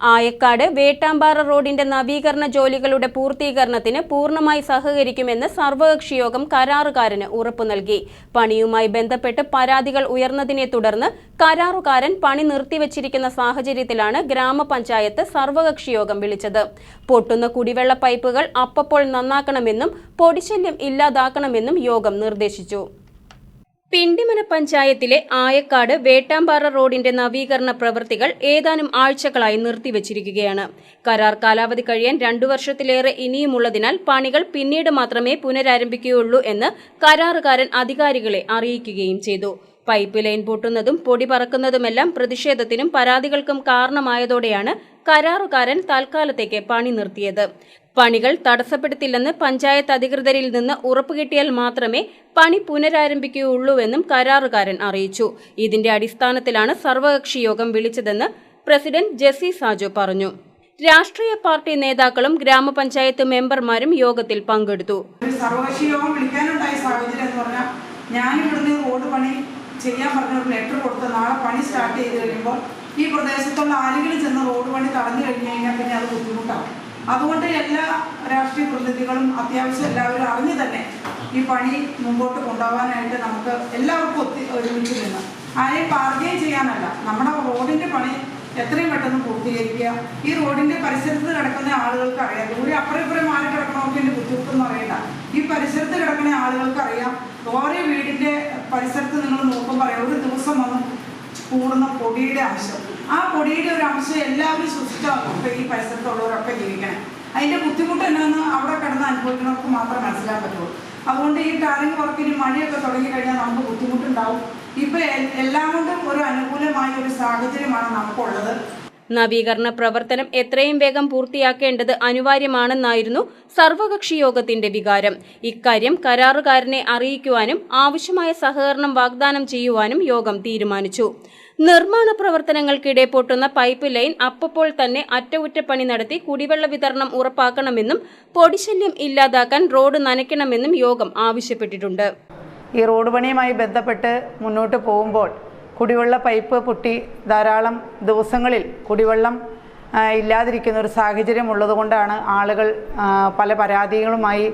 ആയക്കാട് വേട്ടാമ്പാറ റോഡിന്റെ നവീകരണ ജോലികളുടെ പൂർത്തീകരണത്തിന് പൂർണമായി സഹകരിക്കുമെന്ന് സർവകക്ഷി യോഗം കരാറുകാരന് ഉറപ്പു നൽകി. പണിയുമായി ബന്ധപ്പെട്ട് പരാതികൾ ഉയർന്നതിനെ തുടർന്ന് കരാറുകാരൻ പണി നിർത്തിവച്ചിരിക്കുന്ന സാഹചര്യത്തിലാണ് ഗ്രാമപഞ്ചായത്ത് സർവകക്ഷി യോഗം വിളിച്ചത്. പൊട്ടുന്ന കുടിവെള്ള പൈപ്പുകൾ അപ്പപ്പോൾ നന്നാക്കണമെന്നും പൊടിശല്യം ഇല്ലാതാക്കണമെന്നും യോഗം നിർദ്ദേശിച്ചു. പിണ്ടിമന പഞ്ചായത്തിലെ ആയക്കാട് വേട്ടാമ്പാറ റോഡിന്റെ നവീകരണ പ്രവൃത്തികൾ ഏതാനും ആഴ്ചകളായി നിർത്തിവച്ചിരിക്കുകയാണ്. കരാർ കാലാവധി കഴിയാൻ രണ്ടു വർഷത്തിലേറെ ഇനിയുമുള്ളതിനാൽ പണികൾ പിന്നീട് മാത്രമേ പുനരാരംഭിക്കുകയുള്ളൂ എന്ന് കരാറുകാരൻ അധികാരികളെ അറിയിക്കുകയും ചെയ്തു. പൈപ്പ് ലൈൻ പൊട്ടുന്നതും പൊടി പറക്കുന്നതുമെല്ലാം പ്രതിഷേധത്തിനും പരാതികൾക്കും കാരണമായതോടെയാണ് കരാറുകാരൻ തൽക്കാലത്തേക്ക് പണി നിർത്തിയത്. പണികൾ തടസ്സപ്പെടുത്തില്ലെന്ന് പഞ്ചായത്ത് അധികൃതരിൽ നിന്ന് ഉറപ്പുകിട്ടിയാൽ മാത്രമേ പണി പുനരാരംഭിക്കുകയുള്ളൂവെന്നും കരാറുകാരൻ അറിയിച്ചു. ഇതിന്റെ അടിസ്ഥാനത്തിലാണ് സർവകക്ഷി യോഗം വിളിച്ചതെന്ന് പ്രസിഡന്റ് ജെസി സാജു പറഞ്ഞു. രാഷ്ട്രീയ പാർട്ടി നേതാക്കളും ഗ്രാമപഞ്ചായത്ത് മെമ്പർമാരും യോഗത്തിൽ പങ്കെടുത്തു. സർവകക്ഷി യോഗം വിളിക്കാനുണ്ടായ സാഹചര്യം എന്ന് പറഞ്ഞാൽ ഞാൻ ഇവിടുന്ന് റോഡ് പണി ചെയ്യാൻ പറഞ്ഞ ഒരു ലെറ്റർ കൊടുത്ത് നാളെ പണി സ്റ്റാർട്ട് ചെയ്ത് കഴിയുമ്പോൾ ഈ പ്രദേശത്തുള്ള ആരെങ്കിലും ചെന്ന് റോഡ് പണി തടഞ്ഞു കഴിഞ്ഞു കഴിഞ്ഞാൽ പിന്നെ അത് ബുദ്ധിമുട്ടാവും. അതുകൊണ്ട് എല്ലാ രാഷ്ട്രീയ പ്രതിനിധികളും അത്യാവശ്യം എല്ലാവരും അറിഞ്ഞു തന്നെ ഈ പണി മുമ്പോട്ട് കൊണ്ടുപോകാനായിട്ട് നമുക്ക് എല്ലാവർക്കും ഒത്തി ഒരുമിച്ച് നിന്ന്. ആരെയും പാർക്കുകയും ചെയ്യാനല്ല. നമ്മുടെ റോഡിന്റെ പണി എത്രയും പെട്ടെന്ന് പൂർത്തീകരിക്കുക. ഈ റോഡിന്റെ പരിസരത്ത് കിടക്കുന്ന ആളുകൾക്ക് അറിയാം. ദൂരെ അപ്പുറം ഇപ്പുറം മാറി കിടക്കണമൊക്കെ എന്റെ ബുദ്ധിമുട്ടൊന്നും അറിയണ്ട. ഈ പരിസരത്ത് കിടക്കുന്ന ആളുകൾക്ക് അറിയാം. ഓരോ വീടിന്റെ പരിസരത്ത് നിങ്ങൾ നോക്കുമ്പോൾ അറിയാം ഒരു ദിവസം വന്ന് കൂടുന്ന പൊടിയുടെ അംശം ആ പൊടിയുടെ ഒരു അംശം എല്ലാവരും സൂക്ഷിച്ചാൽ ഇപ്പൊ ഈ പരിസരത്തുള്ളവരൊക്കെ ജീവിക്കണം. അതിന്റെ ബുദ്ധിമുട്ട് എന്നാന്ന് അവിടെ കിടന്ന് അനുഭവിക്കുന്നവർക്ക് മാത്രം മനസ്സിലാക്കാൻ പറ്റുള്ളൂ. അതുകൊണ്ട് ഈ ടാറിങ് വർക്കിന് മഴയൊക്കെ തുടങ്ങി കഴിഞ്ഞാൽ നമുക്ക് ബുദ്ധിമുട്ടുണ്ടാവും. ഇപ്പൊ എല്ലാം കൊണ്ടും ഒരു സാഹചര്യമാണ് നമുക്കുള്ളത്. നവീകരണ പ്രവർത്തനം എത്രയും വേഗം പൂർത്തിയാക്കേണ്ടത് അനിവാര്യമാണെന്നായിരുന്നു സർവകക്ഷി യോഗത്തിന്റെ വികാരം. ഇക്കാര്യം കരാറുകാരനെ അറിയിക്കുവാനും ആവശ്യമായ സഹകരണം വാഗ്ദാനം ചെയ്യുവാനും യോഗം തീരുമാനിച്ചു. നിർമ്മാണ പ്രവർത്തനങ്ങൾക്കിടെ പൊട്ടുന്ന പൈപ്പ് ലൈൻ അപ്പപ്പോൾ തന്നെ അറ്റകുറ്റപ്പണി നടത്തി കുടിവെള്ള വിതരണം ഉറപ്പാക്കണമെന്നും പൊടിശല്യം ഇല്ലാതാക്കാൻ റോഡ് നനയ്ക്കണമെന്നും യോഗം ആവശ്യപ്പെട്ടിട്ടുണ്ട്. ഈ റോഡ് പണിയുമായി ബന്ധപ്പെട്ട് മുന്നോട്ട് പോകുമ്പോൾ കുടിവെള്ള പൈപ്പ് പൊട്ടി ധാരാളം ദിവസങ്ങളിൽ കുടിവെള്ളം ഇല്ലാതിരിക്കുന്ന ഒരു സാഹചര്യം ഉള്ളതുകൊണ്ടാണ് ആളുകൾ പല പരാതികളുമായി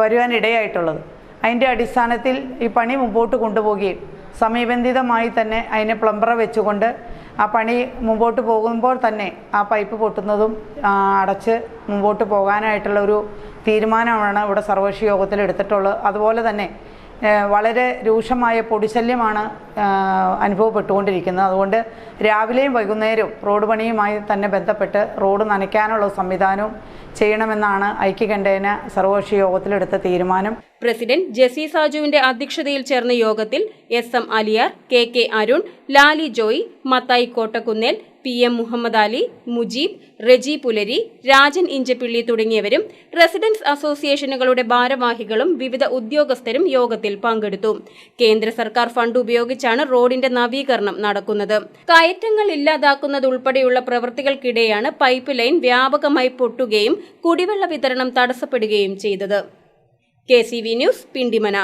വരുവാനിടയായിട്ടുള്ളത്. അതിന്റെ അടിസ്ഥാനത്തിൽ ഈ പണി മുമ്പോട്ട് കൊണ്ടുപോവുകയും സമയബന്ധിതമായി തന്നെ അതിനെ പ്ലംബറെ വെച്ചുകൊണ്ട് ആ പണി മുമ്പോട്ട് പോകുമ്പോൾ തന്നെ ആ പൈപ്പ് പൊട്ടുന്നതും അടച്ച് മുമ്പോട്ട് പോകാനായിട്ടുള്ള ഒരു തീരുമാനമാണ് ഇവിടെ സർവകക്ഷി യോഗത്തിൽ എടുത്തിട്ടുള്ളത്. അതുപോലെ തന്നെ വളരെ രൂക്ഷമായ പൊടിശല്യമാണ് അനുഭവപ്പെട്ടുകൊണ്ടിരിക്കുന്നത്. അതുകൊണ്ട് രാവിലെയും വൈകുന്നേരവും റോഡ് പണിയുമായി തന്നെ ബന്ധപ്പെട്ട് റോഡ് നനയ്ക്കാനുള്ള സംവിധാനവും ചെയ്യണമെന്നാണ് ഐക്യകണ്ഠേന സർവകക്ഷി യോഗത്തിലെടുത്ത തീരുമാനം. പ്രസിഡന്റ് ജെസി സാജുവിന്റെ അധ്യക്ഷതയിൽ ചേർന്ന യോഗത്തിൽ S M Aliyar K K Arun Lali Joy Mathai Kottakkunnel P M Muhammad Ali Mujeeb Reji Pulari Rajan Inchappilly തുടങ്ങിയവരും റെസിഡൻസ് അസോസിയേഷനുകളുടെ ഭാരവാഹികളും വിവിധ ഉദ്യോഗസ്ഥരും യോഗത്തിൽ പങ്കെടുത്തു. കേന്ദ്ര സർക്കാർ ഫണ്ട് ഉപയോഗിച്ചാണ് റോഡിന്റെ നവീകരണം നടക്കുന്നത്. കയറ്റങ്ങൾ ഇല്ലാതാക്കുന്നതുൾപ്പെടെയുള്ള പ്രവൃത്തികൾക്കിടെയാണ് പൈപ്പ് ലൈൻ വ്യാപകമായി പൊട്ടുകയും കുടിവെള്ള വിതരണം തടസ്സപ്പെടുകയും ചെയ്തത്. K news Pindimana.